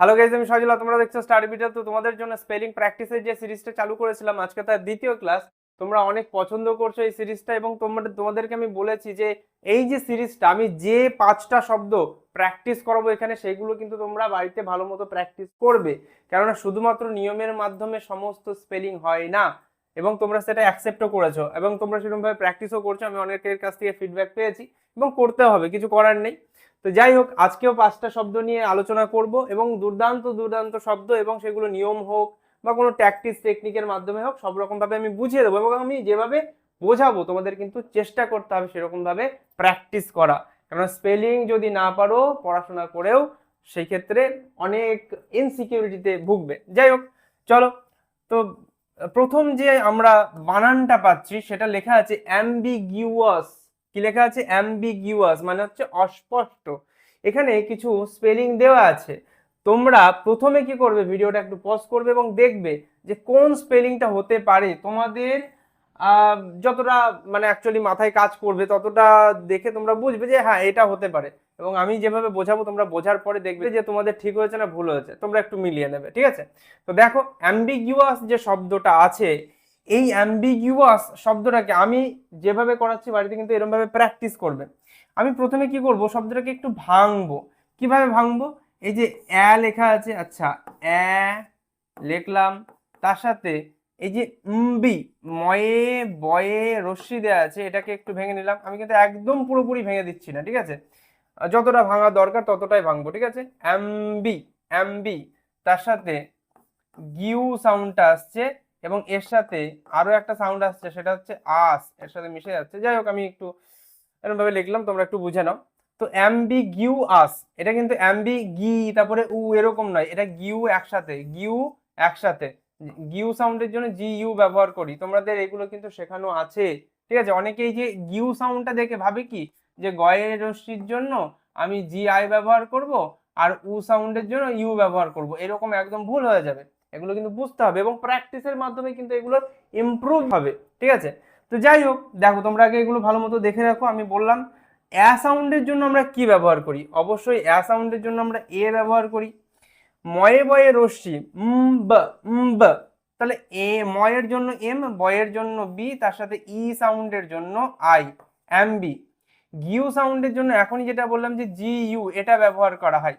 Hello guys আমি সজলা তোমরা দেখছ স্টাডি ভিডিও তো তোমাদের জন্য স্পেলিং প্র্যাকটিসের যে সিরিজটা চালু করেছিলাম, আজকে তার দ্বিতীয় ক্লাস তোমরা অনেক পছন্দ করছ এই সিরিজটা এবং তোমরা তোমাদেরকে আমি বলেছি যে এই যে সিরিজটা আমি যে পাঁচটা শব্দ প্র্যাকটিস করাবো এখানে সেইগুলো কিন্তু তোমরা বাড়িতে ভালো মতো প্র্যাকটিস করবে। কেননা শুধুমাত্র নিয়মের মাধ্যমে সমস্ত স্পেলিং হয় না, এবং তোমরা সেটা অ্যাকসেপ্টও করেছ, এবং তোমরা সেরকমভাবে প্র্যাকটিসও করছ, আমি অনেকের কাছ থেকে ফিডব্যাক পেয়েছি, এবং করতে হবে, কিছু করার নেই। তো যাই হোক, আজকেও পাঁচটা শব্দ নিয়ে আলোচনা করব এবং দুর্দান্ত দুর্দান্ত শব্দ এবং সেগুলো নিয়ম হোক বা কোনো ট্যাকটিস টেকনিকের মাধ্যমে হোক, সব রকমভাবে আমি বুঝিয়ে দেবো এবং আমি যেভাবে বোঝাবো তোমাদের কিন্তু চেষ্টা করতে হবে সেরকমভাবে প্র্যাকটিস করা। কারণ স্পেলিং যদি না পারো, পড়াশোনা করেও সেই ক্ষেত্রে অনেক ইনসিকিউরিটিতে ভুগবে। যাই হোক, চলো। তো প্রথম যে আমরা বানানটা পাচ্ছি, সেটা লেখা আছে অ্যাম্বিগিউয়াস কি লেখা আছে? অ্যাম্বিগিউয়াস মানে হচ্ছে অস্পষ্ট। এখানে কিছু স্পেলিং দেওয়া আছে। তোমরা প্রথমে কি করবে? ভিডিওটা একটু পজ করবে এবং দেখবে যে কোন স্পেলিংটা হতে পারে। তোমাদের যতটা মানে অ্যাকচুয়ালি মাথায় কাজ করবে, ততটা দেখে তোমরা বুঝবে যে হ্যাঁ এটা হতে পারে। এবং আমি যেভাবে বোঝাবো, তোমরা বোঝার পরে দেখবে যে তোমাদের ঠিক হয়েছে না ভুল হয়েছে। তোমরা একটু মিলিয়ে নেবে, ঠিক আছে? তো দেখো অ্যাম্বিগিউয়াস যে শব্দটা আছে এই অ্যাম্বিগিউয়াস শব্দটাকে আমি যেভাবে করাচ্ছি বাড়িতে কিন্তু এরকমভাবে প্র্যাকটিস করবে আমি প্রথমে কি করব? শব্দটাকে একটু ভাঙবো। কীভাবে ভাঙবো? এই যে অ্যা লেখা আছে আচ্ছা অ্যা লিখলাম, তার সাথে এই যে উম্বি, ময়ে, বয়ে, রশ্মি দেওয়া আছে, এটাকে একটু ভেঙে নিলাম। আমি কিন্তু একদম পুরোপুরি ভেঙে দিচ্ছি না, ঠিক আছে? যতটা ভাঙা দরকার ততটাই ভাঙবো, ঠিক আছে? অ্যাম্বি অ্যাম্বি তার সাথে গিউ সাউন্ডটা আসছে এবং এর সাথে আরও একটা সাউন্ড আসছে, সেটা হচ্ছে আস, এর সাথে মিশে যাচ্ছে। যাই হোক, আমি একটু এরকম ভাবে লিখলাম, তোমরা একটু বুঝে নাও। তো অ্যাম্বি গিউ আস এটা কিন্তু অ্যাম্বি গি তারপরে উ এরকম নয়, এটা গিউ একসাথে গিউ একসাথে। গিউ সাউন্ডের জন্য জি ইউ ব্যবহার করি। তোমাদের এগুলো কিন্তু শেখানো আছে। ঠিক আছে? অনেকেই যে গিউ সাউন্ডটা দেখে ভাবে কি? যে গয়ের রশ্মির জন্য আমি জি আই ব্যবহার করব আর উ সাউন্ডের জন্য ইউ ব্যবহার করব। এরকম একদম ভুল হয়ে যাবে। এগুলো কিন্তু বুঝতে হবে এবং প্র্যাকটিসের মাধ্যমে কিন্তু এগুলো ইমপ্রুভ হবে, ঠিক আছে? তো যাই হোক, দেখো তোমরা আগে এগুলো ভালো মতো দেখে রাখো, আমি বললাম অ্যা সাউন্ডের জন্য আমরা কি ব্যবহার করি? অবশ্যই অ্যা সাউন্ডের জন্য আমরা এ ব্যবহার করি। ময়ে বয়ে রশ্মি ব, উম, ব। তাহলে এ, ময়ের জন্য এম, বয়ের জন্য বি, তার সাথে ই সাউন্ডের জন্য আই, এম, বি। গিউ সাউন্ডের জন্য এখনই যেটা বললাম যে জি, ইউ, এটা ব্যবহার করা হয়।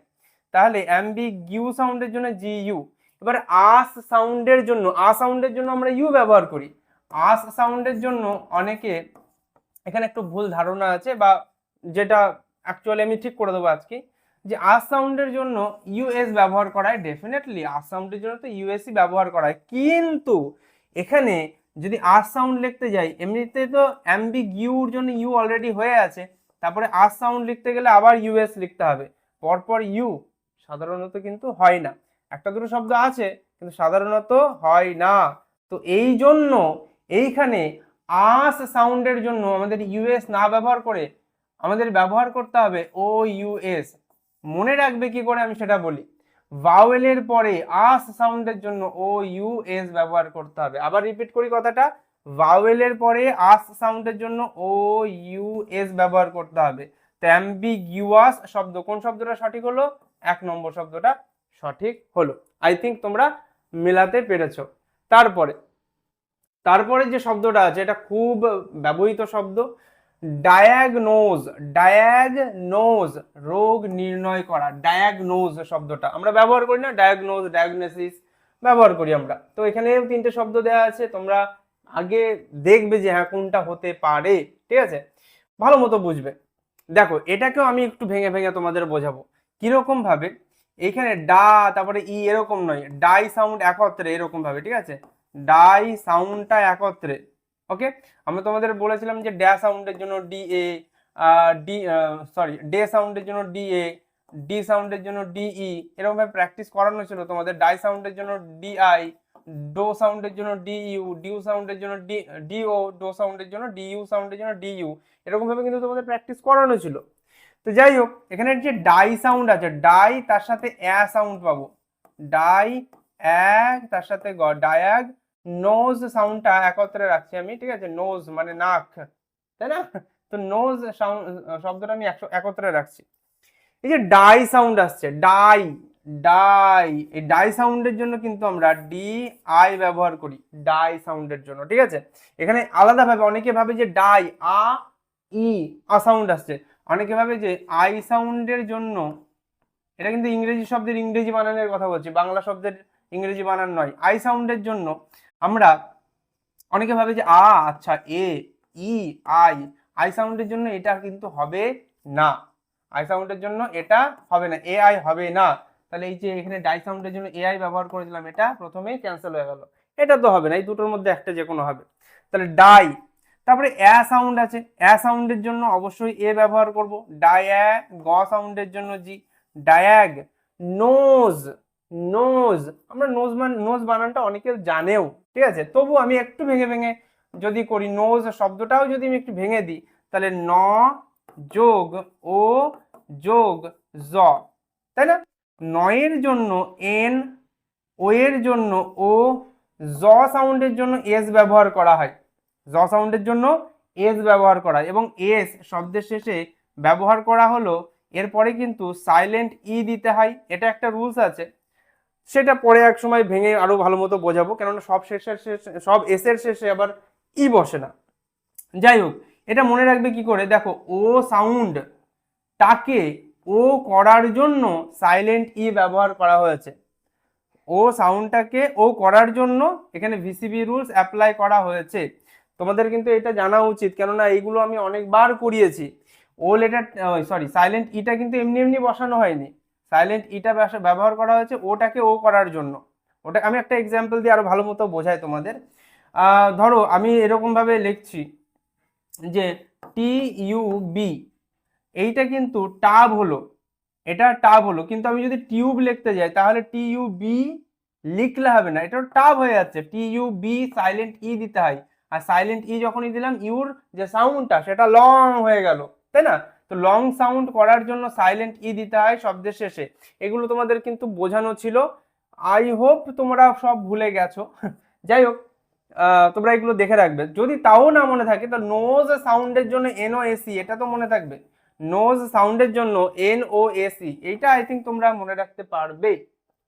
তাহলে এম, বি, গিউ সাউন্ডের জন্য জি, ইউ। এবার আস সাউন্ডের জন্য, আ সাউন্ডের জন্য আমরা ইউ ব্যবহার করি। আস সাউন্ডের জন্য অনেকে, এখানে একটু ভুল ধারণা আছে বা যেটা অ্যাকচুয়ালি আমি ঠিক করে দেবো আজকে, যে আস সাউন্ডের জন্য ইউএস ব্যবহার করায় ডেফিনেটলি আস সাউন্ডের জন্য তো ইউএসই ব্যবহার করা হয় কিন্তু এখানে যদি আস সাউন্ড লিখতে যাই, এমনিতে তো অ্যাম্বি গিউর জন্য ইউ অলরেডি হয়ে আছে, তারপরে আস সাউন্ড লিখতে গেলে আবার ইউএস লিখতে হবে। পরপর ইউ সাধারণত কিন্তু হয় না। একটা দুটো শব্দ আছে, কিন্তু সাধারণত হয় না। তো এই জন্য এইখানে আস সাউন্ডের জন্য আমাদের ইউএস না ব্যবহার করে আমাদের ব্যবহার করতে হবে ও ইউএস মনে রাখবে কি করে আমি সেটা বলি। ভাওয়েলের পরে আস সাউন্ডের জন্য ও ইউএস ব্যবহার করতে হবে। আবার রিপিট করি কথাটা। ভাওয়েলের পরে আস সাউন্ডের জন্য ও ইউএস ব্যবহার করতে হবে। ট্যাম্বিগিউয়াস শব্দ, কোন শব্দটা সঠিক হলো? এক নম্বর শব্দটা সঠিক হলো। আই থিঙ্ক তোমরা মেলাতে পেরেছ। তারপরে তারপরে যে শব্দটা আছে, এটা খুব ব্যবহৃত শব্দ। ডায়াগনোজ ডায়াগনোজ রোগ নির্ণয় করা ডায়াগনোজ শব্দটা। আমরা ব্যবহার করি না ডায়াগনোজ ডায়াগনোসিস ব্যবহার করি আমরা। তো এখানেও তিনটে শব্দ দেওয়া আছে, তোমরা আগে দেখবে যে হ্যাঁ কোনটা হতে পারে, ঠিক আছে? ভালো মতো বুঝবে। দেখো, এটাকেও আমি একটু ভেঙে ভেঙে তোমাদের বোঝাবো। কীরকম ভাবে এখানে ডা, তারপরে ই এরকম নয়। ডাই সাউন্ড একত্রে এরকম ভাবে ঠিক আছে? ডাই সাউন্ডটা একত্রে, ওকে? আমি তোমাদের বলেছিলাম যে ড্যা সাউন্ডের জন্য ডি এ ডি সরি, ডে সাউন্ডের জন্য ডি এ, ডি সাউন্ডের জন্য ডিই এরকম ভাবে প্র্যাকটিস করানো ছিল তোমাদের। ডাই সাউন্ডের জন্য ডিআই ডো সাউন্ডের জন্য ডিইউ ডিউ সাউন্ডের জন্য ডি, ডিও, ডো সাউন্ডের জন্য ডিইউ, সাউন্ডের জন্য ডিইউ এরকম ভাবে কিন্তু তোমাদের প্র্যাকটিস করানো ছিল। তো যাই হোক, এখানে যে ডাই সাউন্ড আছে, ডাই তার সাথে অ্যা সাউন্ড পাবো। ডাই, এক, তার সাথে গ ডায়াগ নোজ সাউন্ডটা একত্রে রাখছি আমি, ঠিক আছে? নোজ মানে নাক, তাই না? তো নোজ সাউন্ড শব্দটা আমি একত্রে রাখছি। এই যে ডাই সাউন্ড আসছে, ডাই ডাই, এই ডাই সাউন্ডের জন্য কিন্তু আমরা ডি আই ব্যবহার করি, ডাই সাউন্ডের জন্য, ঠিক আছে? এখানে আলাদাভাবে অনেকে ভাবে যে ডাই, আ, ই, আ সাউন্ড আসছে। অনেকে ভাবে যে আই সাউন্ডের জন্য, এটা কিন্তু ইংরেজি শব্দের ইংরেজি বানানের কথা বলছি, বাংলা শব্দের ইংরেজি বানান নয়, আই সাউন্ডের জন্য আমরা অনেকে ভাবে যে আ আচ্ছা এ, ই, আই আই সাউন্ডের জন্য এটা কিন্তু হবে না, আই সাউন্ডের জন্য এটা হবে না, এ আই হবে না। তাহলে এই যে এখানে ডাই সাউন্ডের জন্য এ আই ব্যবহার করেছিলাম এটা প্রথমেই ক্যান্সেল হয়ে গেল। এটা তো হবে না, এই দুটোর মধ্যে একটা যে কোনো হবে। তাহলে ডাই তারপরে অ্যা সাউন্ড আছে। অ্যা সাউন্ডের জন্য অবশ্যই এ ব্যবহার করব। ডায়া গ সাউন্ডের জন্য জি। ডায়াগ নোজ নোজ আমরা নোজ মান নোজ বানানটা অনেকে জানেও, ঠিক আছে? তবু আমি একটু ভেঙে ভেঙে যদি করি নোজ শব্দটাও যদি আমি একটু ভেঙে দিই, তাহলে ন যোগ ও যোগ জ। তাই না? নয়ের জন্য এন ও এর জন্য ও, জ সাউন্ডের জন্য এস ব্যবহার করা হয়। জ সাউন্ডের জন্য এস ব্যবহার করা এবং এস শব্দের শেষে ব্যবহার করা হলো, এরপরে কিন্তু সাইলেন্ট ই দিতে হয়, এটা একটা রুলস আছে। সেটা পরে এক সময় ভেঙে আরও ভালো মতো বোঝাবো, কেননা সব শেষের শেষে, সব এসের শেষে আবার ই বসে না। যাই হোক, এটা মনে রাখবে কি করে? দেখো, ও সাউন্ড তাকে ও করার জন্য সাইলেন্ট ই ব্যবহার করা হয়েছে। ও সাউন্ডটাকে ও করার জন্য এখানে ভিসিবি রুলস অ্যাপ্লাই করা হয়েছে। তোমাদের কিন্তু এটা জানা উচিত। কেননা এইগুলো আমি অনেকবার করিয়েছি। ও লেটার সরি সাইলেন্ট ইটা কিন্তু এমনি এমনি বসানো হয়নি। সাইলেন্ট ইটা ব্যবহার করা হয়েছে ওটাকে ও করার জন্য। ওটা, আমি একটা এক্সাম্পল দিয়ে আরও ভালো মতো বোঝাই তোমাদের। ধরো আমি এরকমভাবে লিখছি যে টি ইউ বি এইটা কিন্তু টাব হলো। এটা টাব হলো। কিন্তু আমি যদি টিউব লিখতে যাই, তাহলে টি ইউ বি লিখলে হবে না। এটা টাব হয়ে যাচ্ছে। T U B silent E দিতে হয়। আর সাইলেন্ট ই যখনই দিলাম, ইউর যে সাউন্ডটা সেটা লং হয়ে গেল, তাই না? তো লং সাউন্ড করার জন্য সাইলেন্ট ই দিতে হয় শব্দের শেষে। এগুলো তোমাদের কিন্তু বোঝানো ছিল। আই হোপ তোমরা সব ভুলে গেছো। যাই হোক তোমরা এগুলো দেখে রাখবে। যদি তাও না মনে থাকে, তো নোজ সাউন্ডের জন্য এনও এসি এটা তো মনে থাকবে। নোজ সাউন্ডের জন্য এন ও এসি এইটা আই থিঙ্ক তোমরা মনে রাখতে পারবে।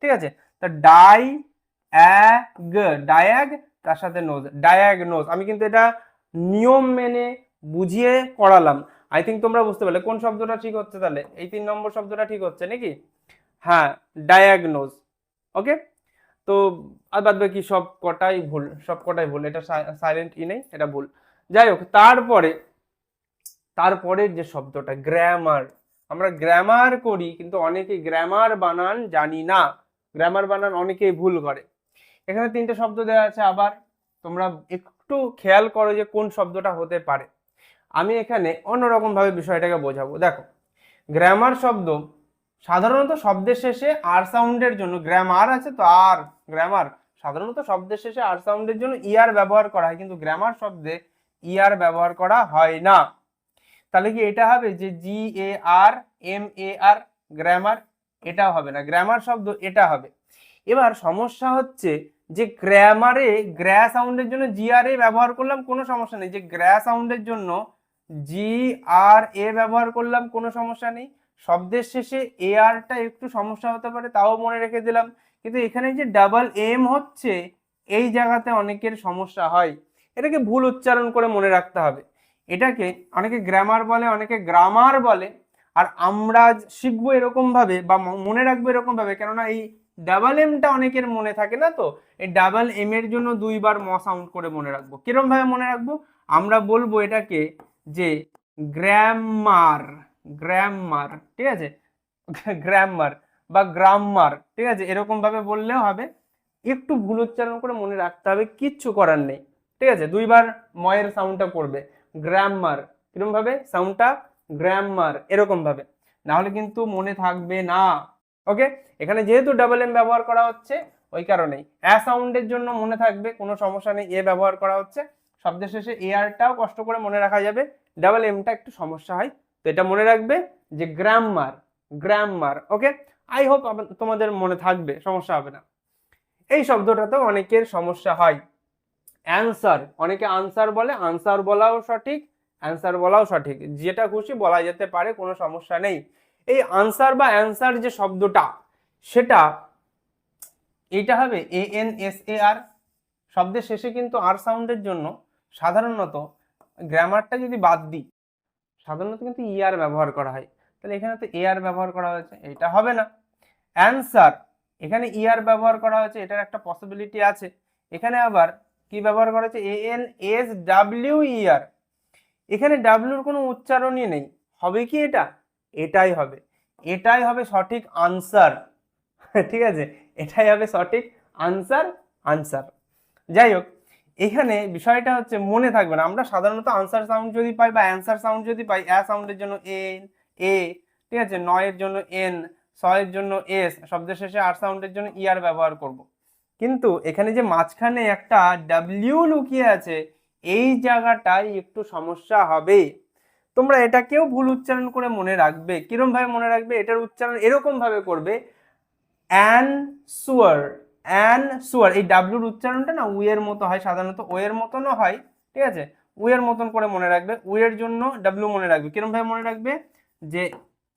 ঠিক আছে? তা ডাই অ্যাগ ডায়াগ তার সাথে নোজ ডায়াগনোজ আমি কিন্তু এটা নিয়ম মেনে বুঝিয়ে করালাম। আই থিঙ্ক তোমরা বুঝতে পারলে। কোন শব্দটা ঠিক হচ্ছে তাহলে? এই তিন নম্বর শব্দটা ঠিক হচ্ছে নাকি? হ্যাঁ ডায়াগনোজ ওকে তো আর বাদ বাকি সব কটাই ভুল, সব কটাই ভুল। এটা সাইলেন্ট ই নেই, এটা ভুল। যাই হোক, তারপরে, তারপরের যে শব্দটা গ্রামার আমরা গ্রামার করি, কিন্তু অনেকে গ্রামার বানান জানি না। গ্রামার বানান অনেকেই ভুল করে। এখানে তিনটে শব্দ দেওয়া আছে, আবার তোমরা একটু খেয়াল করো যে কোন শব্দটা হতে পারে। আমি এখানে অন্যরকম ভাবে বিষয়টাকে বোঝাবো। দেখো গ্রামার শব্দ সাধারণত শব্দের শেষে আর সাউন্ডের জন্য গ্রামার আছে তো আর গ্রামার সাধারণত শব্দের শেষে আর সাউন্ডের জন্য ইয়ার ব্যবহার করা হয়, কিন্তু গ্রামার শব্দে ইয়ার ব্যবহার করা হয় না। তাহলে কি এটা হবে যে জি এ আর এম এ আর গ্রামার এটাও হবে না। গ্রামার শব্দ এটা হবে। এবার সমস্যা হচ্ছে যে গ্র্যামারে গ্র্যা সাউন্ডের জন্য জি আর এ ব্যবহার করলাম, কোনো সমস্যা নেই। যে গ্র্যা সাউন্ডের জন্য জি আর এ ব্যবহার করলাম, কোনো সমস্যা নেই। শব্দের শেষে এ আরটা একটু সমস্যা হতে পারে, তাও মনে রেখে দিলাম। কিন্তু এখানে যে ডাবল এম হচ্ছে, এই জায়গাতে অনেকের সমস্যা হয়। এটাকে ভুল উচ্চারণ করে মনে রাখতে হবে। এটাকে অনেকে গ্রামার বলে, অনেকে গ্রামার বলে, আর আমরা শিখব এরকমভাবে বা মনে রাখব এরকমভাবে। কেননা এই ডাবল এমটা অনেকের মনে থাকে না তো? এই ডাবল এম এর জন্য দুইবার ম সাউন্ড করে মনে রাখব। কিরম ভাবে মনে রাখব? আমরা বলব এটাকে যে গ্রামার গ্রামার ঠিক আছে? গ্রামার বা গ্রামার ঠিক আছে? এরকম ভাবে বললেও হবে। একটু ভুল উচ্চারণ করে মনে রাখতে হবে, কিচ্ছু করার নেই, ঠিক আছে? দুইবার ময়ের সাউন্ডটা করবে। গ্রামার কীরকম ভাবে সাউন্ডটা গ্রামার এরকম ভাবে না হলে কিন্তু মনে থাকবে না। ওকে এখানে যেহেতু ডাবল এম ব্যবহার করা হচ্ছে, ওই কারণেই। অ্যা সাউন্ডের জন্য মনে থাকবে, কোনো সমস্যা নেই এ ব্যবহার করা হচ্ছে। শব্দের শেষে এ আরটাও কষ্ট করে মনে রাখা যাবে। ডাবল এমটা একটু সমস্যা হয়। তো এটা মনে রাখবে যে grammar grammar okay I hope তোমাদের মনে থাকবে, সমস্যা হবে না। এই শব্দটাতেও অনেকের সমস্যা হয়। অ্যান্সার অনেকে আনসার বলে আনসার বলাও সঠিক অ্যান্সার বলাও সঠিক। যেটা খুশি বলা যেতে পারে, কোনো সমস্যা নেই। এই আনসার বা অ্যান্সার যে শব্দটা, সেটা এইটা হবে এ এন এস এ আর শব্দের শেষে কিন্তু আর সাউন্ডের জন্য সাধারণত গ্রামারটা যদি বাদ দিই, সাধারণত কিন্তু ইয়ার ব্যবহার করা হয়। তাহলে এখানে তো এআর ব্যবহার করা হয়েছে, এটা হবে না। অ্যান্সার এখানে ইয়ার ব্যবহার করা হয়েছে, এটার একটা পসিবিলিটি আছে। এখানে আবার কি ব্যবহার করা হয়েছে? A N S W E R এখানে ডাব্লিউর কোনো উচ্চারণই নেই। হবে কি এটা? এটাই হবে। এটাই হবে সঠিক আনসার ঠিক আছে? এটাই হবে সঠিক আনসার আনসার যাই হোক, এখানে বিষয়টা হচ্ছে মনে থাকবে না। আমরা সাধারণত আনসার সাউন্ড যদি পাই বা অ্যান্সার সাউন্ড যদি পাই অ্যা সাউন্ডের জন্য এন এ ঠিক আছে? নয়ের জন্য এন ছয়ের জন্য এস শব্দের শেষে আর সাউন্ডের জন্য ইয়ার ব্যবহার করব। কিন্তু এখানে যে মাঝখানে একটা ডাব্লিউ লুকিয়ে আছে, এই জায়গাটাই একটু সমস্যা হবে। তোমরা এটাকেও ভুল উচ্চারণ করে মনে রাখবে। কিরম ভাবে মনে রাখবে? এটার উচ্চারণ এরকম ভাবে করবে অ্যান সুয়ার অ্যান সুয়ার এই ডাব্লুর উচ্চারণটা না উয়ের মতো হয়, সাধারণত ওয়ের মতনও হয়, ঠিক আছে? উয়ের মতন করে মনে রাখবে উয়ের জন্য ডাব্লু মনে রাখবে। কিরম ভাবে মনে রাখবে? যে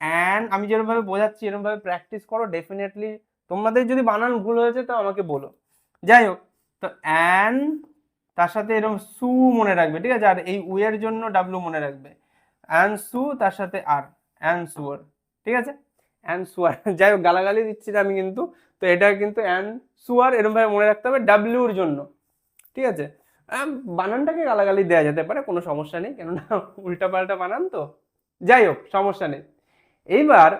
অ্যান আমি যেরকমভাবে বোঝাচ্ছি এরকমভাবে প্র্যাকটিস করো ডেফিনেটলি তোমাদের যদি বানান ভুল হয়েছে তো আমাকে বলো। যাই হোক, তো অ্যান তার সাথে এরকম সু মনে রাখবে, ঠিক আছে? আর এই উয়ের জন্য ডাব্লু মনে রাখবে। অ্যান সু তার সাথে আর অ্যান সুয়ার ঠিক আছে? অ্যান সুয়ার যাই হোক, গালাগালি দিচ্ছি আমি কিন্তু, তো এটা কিন্তু অ্যান সুয়ার এরকমভাবে মনে রাখতে হবে ডাব্লিউর জন্য, ঠিক আছে? বানানটাকে গালাগালি দেওয়া যেতে পারে, কোনো সমস্যা নেই, কেননা উল্টাপাল্টা বানান তো। যাই হোক, সমস্যা নেই। এইবার,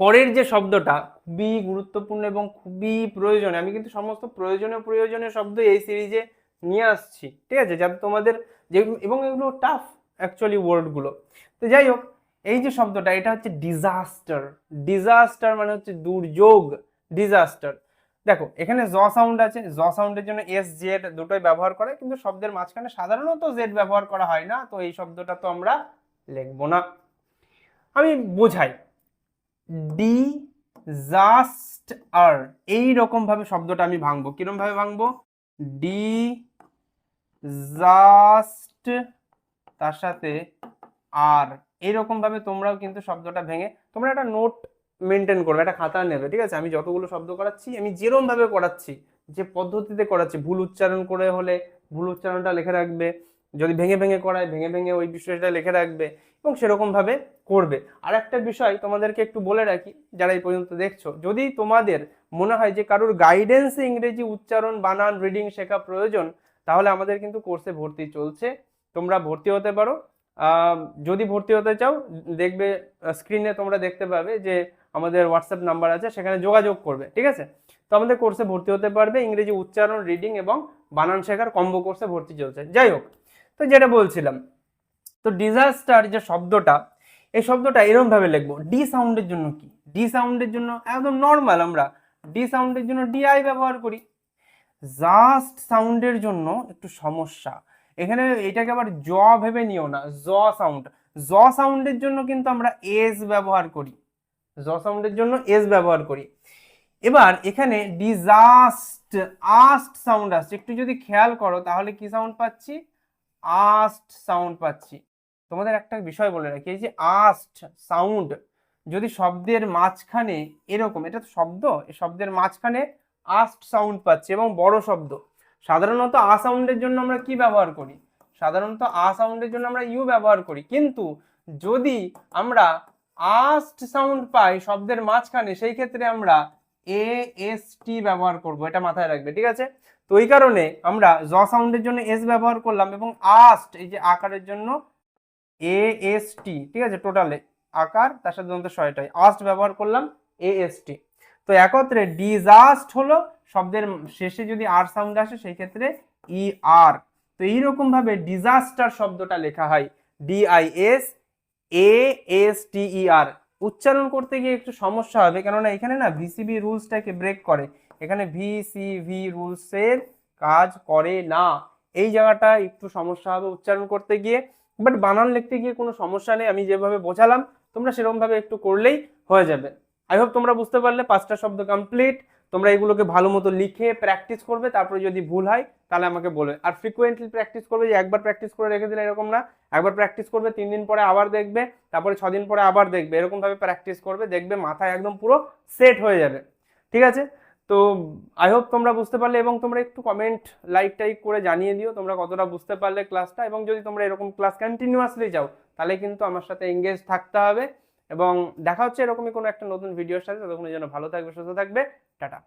পরের যে শব্দটা, খুবই গুরুত্বপূর্ণ এবং খুবই প্রয়োজনীয়, আমি কিন্তু সমস্ত প্রয়োজনীয় প্রয়োজনীয় শব্দ এই সিরিজে নিয়ে আসছি, ঠিক আছে? যাতে তোমাদের যে, এবং এগুলো টাফ অ্যাকচুয়ালি ওয়ার্ডগুলো তো যাই হোক, এই যে শব্দটা, এটা হচ্ছে ডিজাস্টার ডিজাস্টার মানে হচ্ছে দুর্যোগ ডিজাস্টার দেখো, এখানে জ সাউন্ড আছে, জ সাউন্ডের জন্য এস জেড দুটোই ব্যবহার করে কিন্তু শব্দের মাঝখানে সাধারণত জেড ব্যবহার করা হয় না, তো এই শব্দটা তো আমরা লিখব না। আমি বোঝাই। ডি জাস্ট আর এই রকম ভাবে শব্দটা আমি ভাঙবো। কিরম ভাবে ভাঙবো? ডি জাস্ট তার সাথে আর এইরকম ভাবে তোমরাও কিন্তু শব্দটা ভেঙে, তোমরা একটা নোট মেনটেন করবে, একটা খাতা নেবে, ঠিক আছে? আমি যতগুলো শব্দ করাচ্ছি, আমি যেরম ভাবে করাচ্ছি, যে পদ্ধতিতে করাচ্ছি, ভুল উচ্চারণ করে হলে ভুল উচ্চারণটা লিখে রাখবে, যদি ভেঙে ভেঙে করায়, ভেঙে ভেঙে ওই বিষয়টা লিখে রাখবে, এবং সেরকম ভাবে করবে। আর একটা বিষয় তোমাদেরকে একটু বলে রাখি, যারা এই পর্যন্ত দেখছ, যদি তোমাদের মনে হয় যে কারোর গাইডেন্সে ইংরেজি উচ্চারণ, বানান রিডিং শেখা প্রয়োজন, তাহলে আমাদের কিন্তু কোর্সে ভর্তি চলছে। তোমরা ভর্তি হতে পারো। যদি ভর্তি হতে চাও, দেখবে স্ক্রিনে তোমরা দেখতে পাবে যে আমাদের হোয়াটসঅ্যাপ নাম্বার আছে, সেখানে যোগাযোগ করবে, ঠিক আছে? তো আমাদের কোর্সে ভর্তি হতে পারবে, ইংরেজি উচ্চারণ রিডিং এবং বানান শেখার কম্বো কোর্সে ভর্তি চলছে। যাই হোক, তো যেটা বলছিলাম, তো ডিজাস্টার যে শব্দটা, এই শব্দটা এরকম ভাবে লিখব ডি সাউন্ডের জন্য কি? ডি সাউন্ডের জন্য একদম নর্মাল আমরা ডি সাউন্ডের জন্য ডিআই ব্যবহার করি। জাস্ট সাউন্ডের জন্য একটু সমস্যা। এখানে এটাকে আবার জ ভেবে নিও না, জ সাউন্ড জ সাউন্ডের জন্য কিন্তু আমরা এস ব্যবহার করি। জ সাউন্ডের জন্য এস ব্যবহার করি। এবার এখানে ডিজাস্ট, আস্ট সাউন্ড আসছে। একটু যদি খেয়াল করো, তাহলে কি সাউন্ড পাচ্ছি? আস্ট সাউন্ড পাচ্ছি। তোমাদের একটা বিষয় বলে রাখি, এই যে আস্ট সাউন্ড যদি শব্দের মাঝখানে এরকম, এটা তো শব্দ শব্দের মাঝখানে আস্ট সাউন্ড পাচ্ছি এবং বড় শব্দ। সাধারণত আ সাউন্ডের জন্য আমরা কি ব্যবহার করি? সাধারণত আ সাউন্ডের জন্য আমরা ইউ ব্যবহার করি। কিন্তু যদি আমরা আস্ট সাউন্ড পাই শব্দের মাঝখানে, সেই ক্ষেত্রে আমরা এ, এস, টি ব্যবহার করব। এটা মাথায় রাখবে, ঠিক আছে? তো এই কারণে আমরা জ সাউন্ডের জন্য এস ব্যবহার করলাম এবং আস্ট, এই যে আকারের জন্য এ, এস, টি, ঠিক আছে? টোটালে আকার, তার সাথে দন্ত ছয়টাই। আস্ট ব্যবহার করলাম, এ, এস, টি। তো একত্রে ডিজাস্ট হলো শব্দের শেষে যদি আর সাউন্ড আসে, সেই ক্ষেত্রে ই আর তো এইরকম ভাবে ডিজাস্টার শব্দটা লেখা হয়। D I S A S T E R উচ্চারণ করতে গিয়ে একটু সমস্যা হবে, কেননা এখানে না ভিসিবি রুলসটাকে ব্রেক করে। এখানে ভিসিভি রুলসের কাজ করে না। এই জায়গাটা একটু সমস্যা হবে উচ্চারণ করতে গিয়ে। বাট বানান লিখতে গিয়ে কোনো সমস্যা নেই, আমি যেভাবে বোঝালাম, তোমরা সেরকমভাবে একটু করলেই হয়ে যাবে। আই হোপ তোমরা বুঝতে পারলে, পাঁচটা শব্দ কমপ্লিট তোমরা এগুলোকে ভালো মতো লিখে প্র্যাকটিস করবে, তারপরে যদি ভুল হয়, তাহলে আমাকে বলবে। আর ফ্রিকোয়েন্টলি প্র্যাকটিস করবে যে একবার প্র্যাকটিস করে রেখে দিলে এরকম না। একবার প্র্যাকটিস করবে, তিন দিন পরে আবার দেখবে, তারপরে ছদিন পরে আবার দেখবে। এরকমভাবে প্র্যাকটিস করবে, দেখবে মাথায় একদম পুরো সেট হয়ে যাবে। ঠিক আছে? তো আই হোপ তোমরা বুঝতে পারলে এবং তোমরা একটু কমেন্ট লাইক টাইক করে জানিয়ে দিও, তোমরা কতটা বুঝতে পারলে ক্লাসটা এবং যদি তোমরা এরকম ক্লাস কন্টিনিউয়াসলি যাও তাহলে কিন্তু আমার সাথে এঙ্গেজ থাকতে হবে। এবং দেখা হচ্ছে এরকমই কোনো একটা নতুন ভিডিওর সাথে। ততক্ষণের জন্য ভালো থাকবে, সুস্থ থাকবে। টাটা।